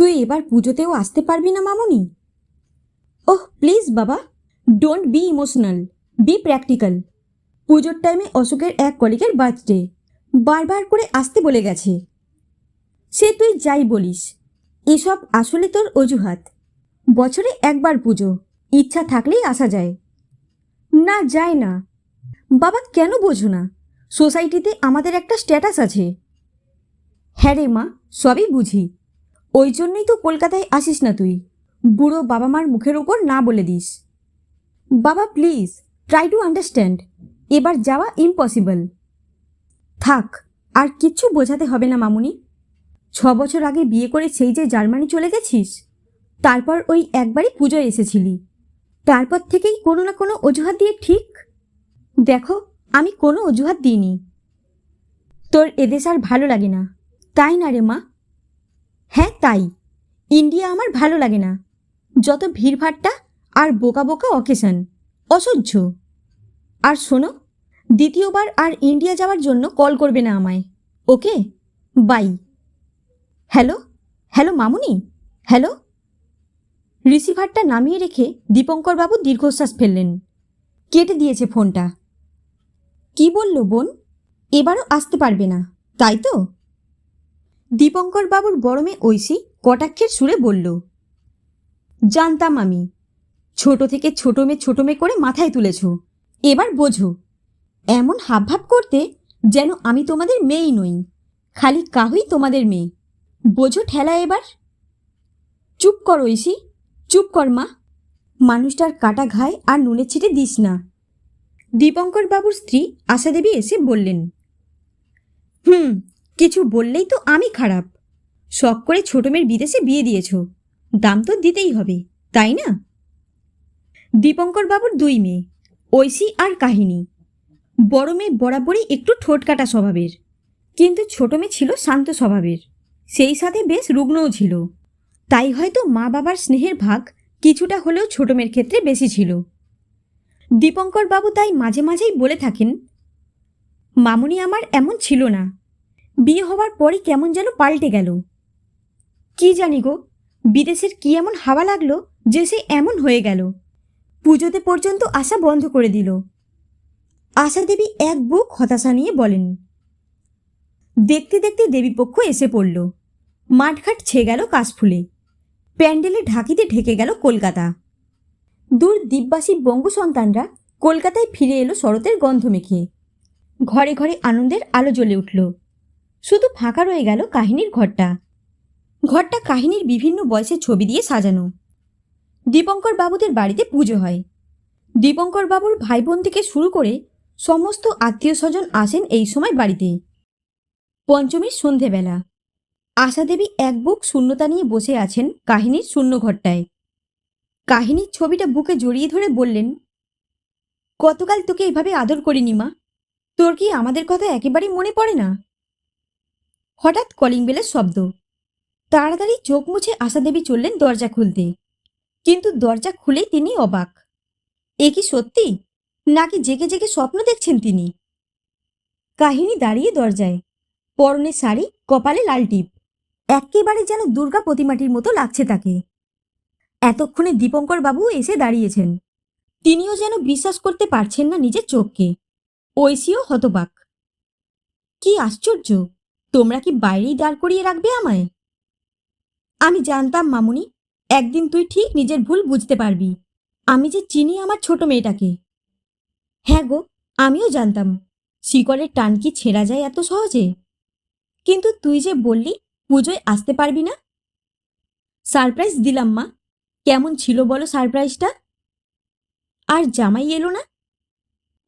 তুই এবার পুজোতেও আসতে পারবি না, মামনি? ওহ প্লিজ বাবা। Don't be emotional be practical পুজোর টাইমে অশোকের এক কলিগের বার্থডে বারবার করে আসতে বলে গেছে। সে তুই যাই বলিস। এসব আসলে তোর অজুহাত। বছরে একবার পুজো। ইচ্ছা থাকলেই আসা যায়। না যায় না। বাবা, কেন বোঝো না? সোসাইটিতে আমাদের একটা স্ট্যাটাস আছে। হ্যাঁ রে মা, সবই বুঝি। ওই জন্যই তো কলকাতায় আসিস না তুই। বুড়ো বাবা মার মুখের ওপর না বলে দিস। বাবা প্লিজ ট্রাই টু আন্ডারস্ট্যান্ড এবার যাওয়া ইম্পসিবল থাক, আর কিচ্ছু বোঝাতে হবে না মামুনি। ছ বছর আগে বিয়ে করে সেই যে জার্মানি চলে গেছিস, তারপর ওই একবারই পুজোয় এসেছিলি। তারপর থেকেই কোনো না কোনো অজুহাত দিয়ে ঠিক? দেখো, আমি কোনো অজুহাত দিইনি। তোর এদেশ আর ভালো লাগে না। তাই না রে মা? হ্যাঁ তাই। ইন্ডিয়া আমার ভালো লাগে না। যত ভিড়ভাট্টা আর বোকা বোকা অকেশন অসহ্য। আর শোনো, দ্বিতীয়বার আর ইন্ডিয়া যাওয়ার জন্য কল করবে না আমায়। ওকে? বাই হ্যালো হ্যালো মামুনি? হ্যালো রিসিভারটা নামিয়ে রেখে দীপঙ্করবাবু দীর্ঘশ্বাস ফেললেন। কেটে দিয়েছে ফোনটা। কি বলল বোন? এবারও আসতে পারবে না, তাই তো? দীপঙ্কর বাবুর বড় মেয়ে ঐশী কটাক্ষের সুরে বলল, জানতাম আমি। ছোট থেকে ছোট মেয়ে ছোট মেয়ে করে মাথায় তুলেছ। এবার বোঝো, এমন হাবভাব করতে যেন আমি তোমাদের মেয়েই নই, খালি কাহুই তোমাদের মেয়ে। বোঝো ঠেলা এবার। চুপ কর ঐশী, চুপ কর মা। মানুষটার কাটা ঘায় আর নুনের ছিটে দিস না। দীপঙ্কর বাবুর স্ত্রী আশাদেবী এসে বললেন, হুম কিছু বললেই তো আমি খারাপ। শখ করে ছোট মেয়ের বিদেশে বিয়ে দিয়েছ। দাম তো দিতেই হবে, তাই না? দীপঙ্কর বাবুর দুই মেয়ে, ঐশী আর কাহিনী। বড় মেয়ে বরাবরই একটু ঠোঁট কাটা স্বভাবের, কিন্তু ছোট মেয়ে ছিল শান্ত স্বভাবের। সেই সাথে বেশ রুগ্নও ছিল। তাই হয়তো মা বাবার স্নেহের ভাগ কিছুটা হলেও ছোট মেয়ের ক্ষেত্রে বেশি ছিল। দীপঙ্কর বাবু তাই মাঝে মাঝেই বলে থাকেন, মামুনি আমার এমন ছিল না। বিয়ে হওয়ার পরই কেমন যেন পাল্টে গেল। কি জানি গো, বিদেশের কি এমন হাওয়া লাগল যে সে এমন হয়ে গেল। পুজোতে পর্যন্ত আসা বন্ধ করে দিল। আশা দেবী এক বুক হতাশা নিয়ে বলেন, দেখতে দেখতে দেবীপক্ষ এসে পড়ল। মাঠঘাট ছেয়ে গেল কাশফুলে। প্যান্ডেলে ঢাকিতে ঢেকে গেল কলকাতা। দূর দ্বীপবাসী বঙ্গু সন্তানরা কলকাতায় ফিরে এলো শরতের গন্ধ মেখে। ঘরে ঘরে আনন্দের আলো জ্বলে উঠল। শুধু ফাঁকা রয়ে গেল কাহিনীর ঘরটা। ঘরটা কাহিনীর বিভিন্ন বয়সের ছবি দিয়ে সাজানো। দীপঙ্কর বাবুদের বাড়িতে পুজো হয়। দীপঙ্কর বাবুর ভাই বোন থেকে শুরু করে সমস্ত আত্মীয় স্বজন আসেন এই সময় বাড়িতে। পঞ্চমীর সন্ধেবেলা। আশাদেবী এক বুক শূন্যতা নিয়ে বসে আছেন কাহিনীর শূন্য ঘরটায়। কাহিনীর ছবিটা বুকে জড়িয়ে ধরে বললেন, গতকাল তোকে এভাবে আদর করিনি মা। তোর কি আমাদের কথা একেবারেই মনে পড়ে না? হঠাৎ কলিং বেলের শব্দ। তাড়াতাড়ি চোখ মুছে আশাদেবী চললেন দরজা খুলতে। কিন্তু দরজা খুলেই তিনি অবাক। এ কি সত্যি? নাকি জেগে জেগে স্বপ্ন দেখছেন তিনি? কাহিনী দাঁড়িয়ে দরজায়। পরনে শাড়ি, কপালে লাল টিপ। একেবারে যেন দুর্গা প্রতিমাটির মতো লাগছে তাকে। এতক্ষণে দীপঙ্কর বাবু এসে দাঁড়িয়েছেন। তিনিও যেন বিশ্বাস করতে পারছেন না নিজের চোখকে। ঐশীও হতবাক। কি আশ্চর্য! তোমরা কি বাইরেই দাঁড় করিয়ে রাখবে আমায়? আমি জানতাম, মামুনি, একদিন তুই ঠিক নিজের ভুল বুঝতে পারবি। আমি যে চিনি আমার ছোট মেয়েটাকে। হ্যাঁ গো, আমিও জানতাম। শিকড়ের টান কি ছেঁড়া যায় এত সহজে? কিন্তু তুই যে বললি, পুজোয় আসতে পারবি না? সারপ্রাইজ দিলাম, মা। কেমন ছিল বলো সারপ্রাইজটা? আর জামাই এলো না?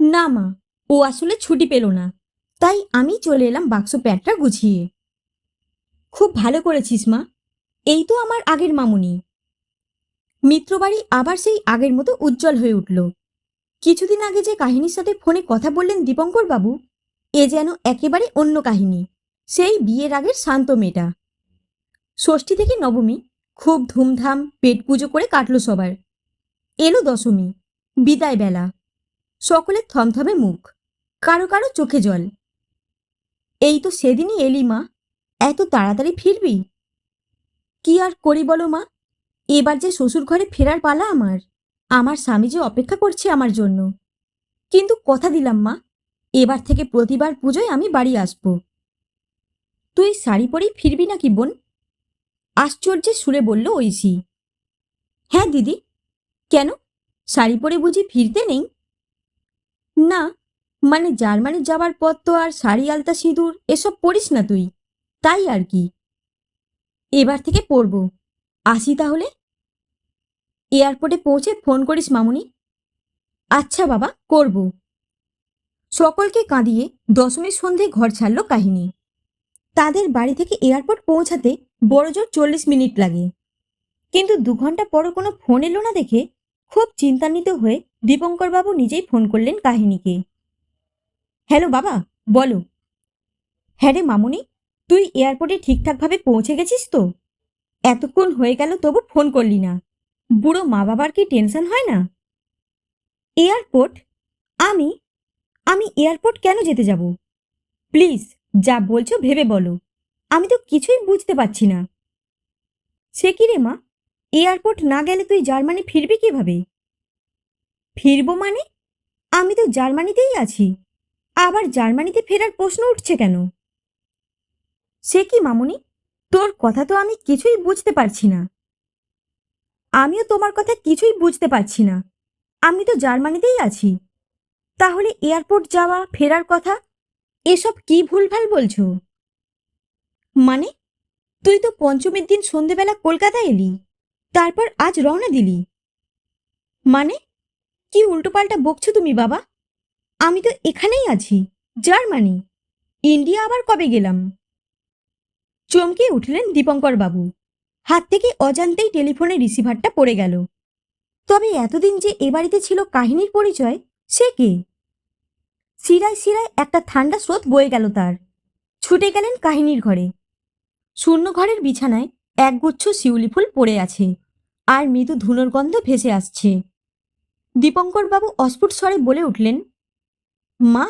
না, মা, ও আসলে ছুটি পেল না। তাই আমি চলে এলাম বাক্স প্যাকটা গুছিয়ে। খুব ভালো করেছিস মা। এই তো আমার আগের মামুনি। মিত্রবাড়ি আবার সেই আগের মতো উজ্জ্বল হয়ে উঠল। কিছুদিন আগে যে কাহিনীর সাথে ফোনে কথা বললেন দীপঙ্কর বাবু, এ যেন একেবারে অন্য কাহিনী, সেই বিয়ের আগের শান্ত মেয়েটা। ষষ্ঠী থেকে নবমী, খুব ধুমধাম পেট পুজো করে কাটল সবার। এলো দশমী বিদায় বেলা সকলের থমথমে মুখ, কারও কারও চোখে জল। এই তো সেদিনই এলি মা। এত তাড়াতাড়ি ফিরবি? কি আর করি বলো মা? এবার যে শ্বশুর ঘরে ফেরার পালা আমার। আমার স্বামী যে অপেক্ষা করছে আমার জন্য। কিন্তু কথা দিলাম মা, এবার থেকে প্রতিবার পুজোয় আমি বাড়ি আসব। তুই শাড়ি পরেই ফিরবি নাকি বোন? আশ্চর্যের সুরে বলল ঐশী। হ্যাঁ দিদি। কেন? শাড়ি পরে বুঝি ফিরতে নেই? না মানে জার্মানি যাবার পর তো আর শাড়ি আলতা সিঁদুর, এসব পড়িস না তুই। তাই আর কি। এবার থেকে পরব আসি তাহলে? এয়ারপোর্টে পৌঁছে ফোন করিস মামুনি। আচ্ছা বাবা, করব। সকলকে কাঁদিয়ে দশমীর সন্ধে ঘর ছাড়ল কাহিনী। তাদের বাড়ি থেকে এয়ারপোর্ট পৌঁছাতে বড়জোর চল্লিশ মিনিট লাগে। কিন্তু দু ঘণ্টা পরও কোনো ফোন এলো না দেখে খুব চিন্তান্বিত হয়ে দীপঙ্করবাবু নিজেই ফোন করলেন কাহিনীকে। হ্যালো বাবা, বলো। হ্যাঁ রে মামুনি, তুই এয়ারপোর্টে ঠিকঠাকভাবে পৌঁছে গেছিস তো? এতক্ষণ হয়ে গেল তবু ফোন করলি না। বুড়ো মা বাবার কি টেনশন হয় না? এয়ারপোর্ট? আমি? আমি এয়ারপোর্ট কেন যেতে যাব? প্লিজ, যা বলছো ভেবে বলো। আমি তো কিছুই বুঝতে পারছি না। সে কি রে মা? এয়ারপোর্ট না গেলে তুই জার্মানি ফিরবি কীভাবে? ফিরবো মানে? আমি তো জার্মানিতেই আছি। আবার জার্মানিতে ফেরার প্রশ্ন উঠছে কেন? সে কি মামুনি? তোর কথা তো আমি কিছুই বুঝতে পারছি না। আমিও তোমার কথা কিছুই বুঝতে পারছি না। আমি তো জার্মানিতেই আছি। তাহলে এয়ারপোর্ট যাওয়া, ফেরার কথা? এসব কি ভুলভাল বলছো? মানে? তুই তো পঞ্চমীর দিন সন্ধেবেলা কলকাতা এলি, তারপর আজ রওনা দিলি। মানে? কি উল্টোপাল্টা বকছো তুমি বাবা? আমি তো এখানেই আছি, জার্মানি। ইন্ডিয়া আবার কবে গেলাম? চমকে উঠলেন দীপঙ্কর বাবু। হাত থেকে অজান্তেই টেলিফোনের রিসিভারটা পড়ে গেল। তবে এতদিন যে এ বাড়িতে ছিল কাহিনীর পরিচয়, সে কে? শিরায় শিরায় একটা ঠান্ডা স্রোত বয়ে গেল তার। ছুটে গেলেন কাহিনীর ঘরে। শূন্য ঘরের বিছানায় একগুচ্ছ শিউলি ফুল পড়ে আছে, আর মৃদু ধুনোর গন্ধ ভেসে আসছে। দীপঙ্করবাবু অস্ফুট স্বরে বলে উঠলেন মা